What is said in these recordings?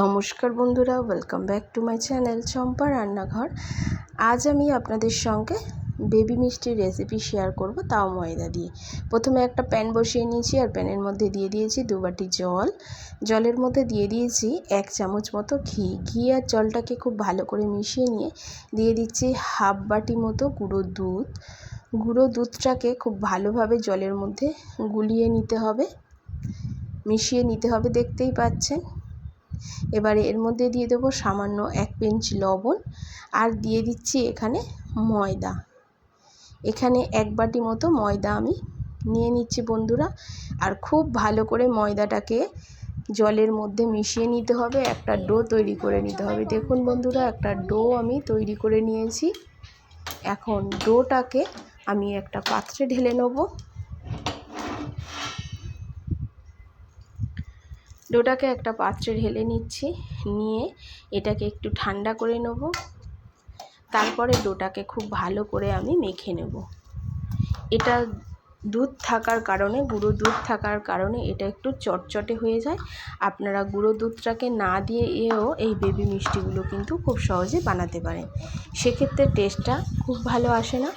নমস্কার বন্ধুরা welcome back to my channel Champa রান্নাঘর। আজ আমি আপনাদের সঙ্গে বেবি মিষ্টির রেসিপি শেয়ার করব, তাও ময়দা দিয়ে। প্রথমে একটা প্যান বসিয়ে নিয়েছি, আর প্যানের মধ্যে দিয়ে দিয়েছি দু বাটি জল। জলের মধ্যে দিয়ে দিয়েছি এক চামচ মতো ঘি। ঘি আর জলটাকে খুব ভালো করে মিশিয়ে নিয়ে দিয়ে দিচ্ছি হাফ বাটি মতো গুঁড়ো দুধ। গুঁড়ো দুধটাকে খুব ভালোভাবে জলের মধ্যে গুলিয়ে নিতে হবে। মিশিয়ে নিতে হবে, দেখতেই পাচ্ছেন। এবারে এর মধ্যে দিয়ে দেবো সামান্য এক পিঞ্চ লবণ আর দিয়ে দিচ্ছি এখানে ময়দা। এখানে এক বাটি মতো ময়দা আমি নিয়ে নিচ্ছি বন্ধুরা। আর খুব ভালো করে ময়দাটাকে জলের মধ্যে মিশিয়ে নিতে হবে, একটা ডো তৈরি করে নিতে হবে। দেখুন বন্ধুরা, একটা ডো আমি তৈরি করে নিয়েছি। এখন ডোটাকে আমি একটা পাত্রে ঢেলে নেব। ডোটাকে একটা পাত্রে ঢেলে নিচ্ছি, নিয়ে এটাকে একটু ঠান্ডা করে নেব। তারপরে ডোটাকে খুব ভালো করে আমি মেখে নেব। এটা দুধ থাকার কারণে, গুঁড়ো দুধ থাকার কারণে এটা একটু চটচটে হয়ে যায়। আপনারা গুঁড়ো দুধটাকে না দিয়ে এও এই বেবি মিষ্টিগুলো কিন্তু খুব সহজে বানাতে পারেন। সেক্ষেত্রে টেস্টটা খুব ভালো আসে না।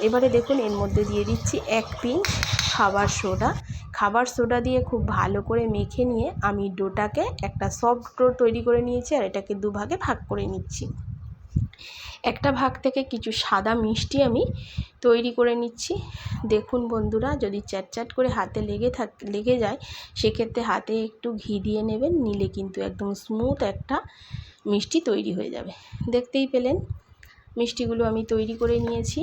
এবারে দেখুন, এর মধ্যে দিয়ে দিচ্ছি এক পিঞ্চ খাবার সোডা। খাবার সোডা দিয়ে খুব ভালো করে মেখে নিয়ে আমি ডোটাকে একটা সফট ডো তৈরি করে নিয়েছি আর এটাকে দুভাগে ভাগ করে নিচ্ছি। একটা ভাগ থেকে কিছু সাদা মিষ্টি আমি তৈরি করে নিচ্ছি। দেখুন বন্ধুরা, যদি চ্যাট করে হাতে লেগে থাক, লেগে যায়, সেক্ষেত্রে হাতে একটু ঘি দিয়ে নেবেন, নিলে কিন্তু একদম স্মুথ একটা মিষ্টি তৈরি হয়ে যাবে। দেখতেই পেলেন, মিষ্টিগুলো আমি তৈরি করে নিয়েছি।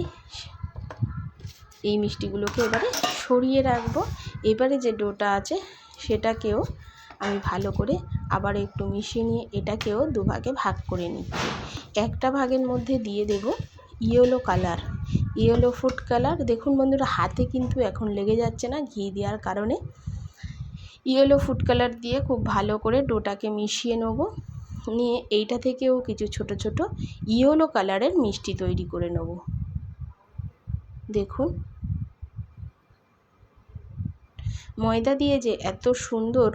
এই মিষ্টিগুলোকে এবারে সরিয়ে রাখব। এবারে যে ডোটা আছে, সেটাকেও আমি ভালো করে আবার একটু মিশিয়ে নিয়ে এটাকেও দুভাগে ভাগ করে নিচ্ছি একটা ভাগের মধ্যে দিয়ে দেব yellow colour. Yellow food colour, দেখুন বন্ধুরা, হাতে কিন্তু এখন লেগে যাচ্ছে না ঘি দেওয়ার কারণে। ইয়েলো ফুড কালার দিয়ে খুব ভালো করে ডোটাকে মিশিয়ে নেব। নিয়ে এইটা থেকেও কিছু ছোট ছোট ইয়েলো কালারের মিষ্টি তৈরি করে নেব। দেখুন ময়দা দিয়ে যে এত সুন্দর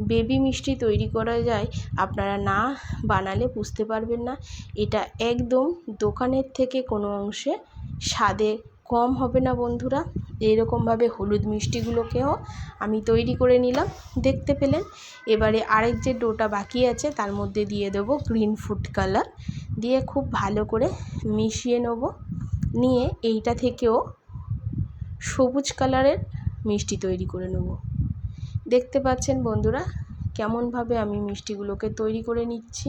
বেবি মিষ্টি তৈরি করা যায়, আপনারা না বানালে বুঝতে পারবেন না। এটা একদম দোকানের থেকে কোনো অংশে স্বাদে কম হবে না বন্ধুরা। এইরকমভাবে হলুদ মিষ্টিগুলোকেও আমি তৈরি করে নিলাম, দেখতে পেলেন। এবারে আরেক যে ডোটা বাকি আছে, তার মধ্যে দিয়ে দেবো গ্রিন ফুড কালার। দিয়ে খুব ভালো করে মিশিয়ে নেব। নিয়ে এইটা থেকেও সবুজ কালারের মিষ্টি তৈরি করে নেব। দেখতে পাচ্ছেন বন্ধুরা, কেমনভাবে আমি মিষ্টিগুলোকে তৈরি করে নিচ্ছি।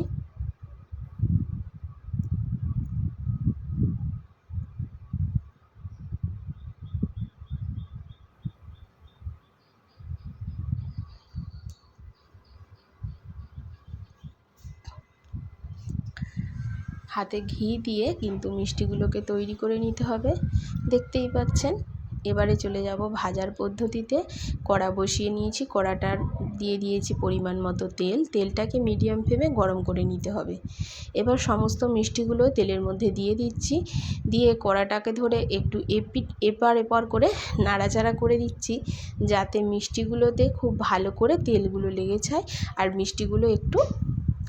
হাতে ঘি দিয়ে কিন্তু মিষ্টিগুলোকে তৈরি করে নিতে হবে। দেখতেই পাচ্ছেন এবারে চলে যাব ভাজার পদ্ধতিতে। কড়া বসিয়ে নিয়েছি কড়াটার দিয়ে দিয়েছি পরিমাণ মতো তেল। তেলটাকে মিডিয়াম ফ্লেমে গরম করে নিতে হবে। এবার সমস্ত মিষ্টিগুলো তেলের মধ্যে দিয়ে দিচ্ছি। দিয়ে কড়াটাকে ধরে একটু এপিট, এপার এপার করে নাড়াচাড়া করে দিচ্ছি, যাতে মিষ্টিগুলোতে খুব ভালো করে তেলগুলো লেগে যায় আর মিষ্টিগুলো একটু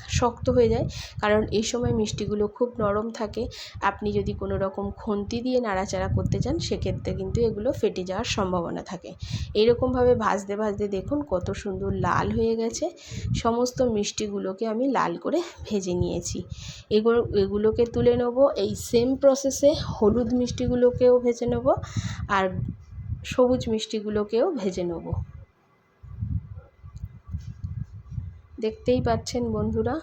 শক্ত হয়ে যায়। কারণ এই সময় মিষ্টিগুলো খুব নরম থাকে। আপনি যদি কোনো রকম খুন্তি দিয়ে নাড়াচাড়া করতে চান, সেক্ষেত্রে কিন্তু এগুলো ফেটে যাওয়ার সম্ভাবনা থাকে। এইরকমভাবে ভাজতে ভাজতে দেখুন কত সুন্দর লাল হয়ে গেছে। সমস্ত মিষ্টিগুলোকে আমি লাল করে ভেজে নিয়েছি। এগুলো এগুলোকে তুলে নেব। এই সেম প্রসেসে হলুদ মিষ্টিগুলোকেও ভেজে নেব। আর সবুজ মিষ্টিগুলোকেও ভেজে নেব। দেখতেই পাচ্ছেন বন্ধুরা।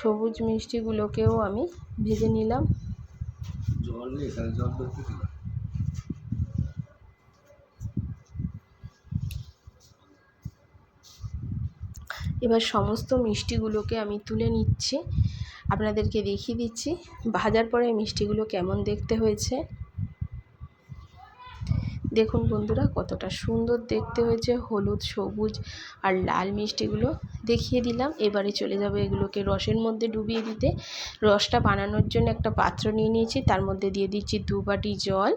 সবুজ মিষ্টিগুলোকেও আমি ভেজে নিলাম। এবার সমস্ত মিষ্টিগুলোকে আমি তুলে নিচ্ছি। আপনাদেরকে দেখিয়ে দিচ্ছি ভাজার পরে মিষ্টিগুলো কেমন দেখতে হয়েছে। দেখুন বন্ধুরা, কতটা সুন্দর দেখতে হয়েছে, হলুদ, সবুজ আর লাল মিষ্টিগুলো দেখিয়ে দিলাম। এবারে চলে যাবে এগুলোকে রসের মধ্যে ডুবিয়ে দিতে। রসটা বানানোর জন্য একটা পাত্র নিয়ে নিয়েছি, তার মধ্যে দিয়ে দিচ্ছি দু বাটি জল।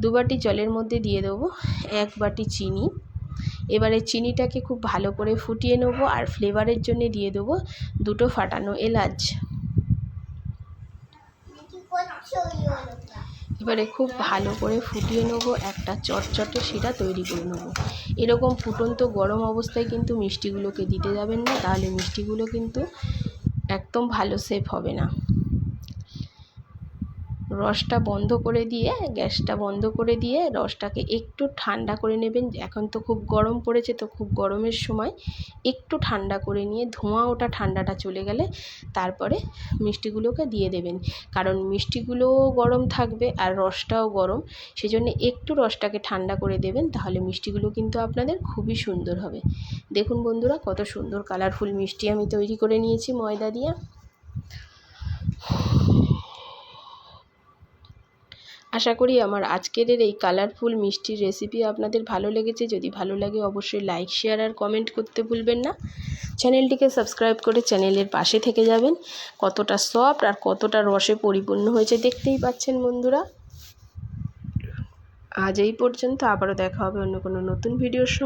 দু বাটি জলের মধ্যে দিয়ে দেবো এক বাটি চিনি। এবারে চিনিটাকে খুব ভালো করে ফুটিয়ে নেব আর ফ্লেভারের জন্য দিয়ে দেবো দুটো ফাটানো এলাচ। এবারে খুব ভালো করে ফুটিয়ে নেব, একটা চটচটে শিরা তৈরি করে নেব। এরকম ফুটন্ত গরম অবস্থায় কিন্তু মিষ্টিগুলোকে দিতে যাবেন না, তাহলে মিষ্টিগুলো কিন্তু একদম ভালো সেফ হবে না। রসটা বন্ধ করে দিয়ে, গ্যাসটা বন্ধ করে দিয়ে রসটাকে একটু ঠান্ডা করে নেবেন। এখন তো খুব গরম পড়েছে, তো খুব গরমের সময় একটু ঠান্ডা করে নিয়ে ধোঁয়া ওটা ঠান্ডাটা চলে গেলে তারপরে মিষ্টিগুলোকে দিয়ে দেবেন। কারণ মিষ্টিগুলোও গরম থাকবে আর রসটাও গরম। সেজন্য একটু রসটাকে ঠান্ডা করে দেবেন, তাহলে মিষ্টিগুলো কিন্তু আপনাদের খুবই সুন্দর হবে। দেখুন বন্ধুরা, কত সুন্দর, কালারফুল মিষ্টি আমি তৈরি করে নিয়েছি ময়দা দিয়ে। আশা করি আমার আজকের এই কালারফুল মিষ্টির রেসিপি আপনাদের ভালো লেগেছে। যদি ভালো লাগে অবশ্যই লাইক শেয়ার আর কমেন্ট করতে ভুলবেন না। চ্যানেলটিকে সাবস্ক্রাইব করে চ্যানেলের পাশে থেকে যাবেন। কতটা সফট আর কতটা রসে পরিপূর্ণ হয়েছে দেখতেই পাচ্ছেন বন্ধুরা। আজ এই পর্যন্ত আবারও দেখা হবে অন্য কোনো নতুন ভিডিওর সঙ্গে।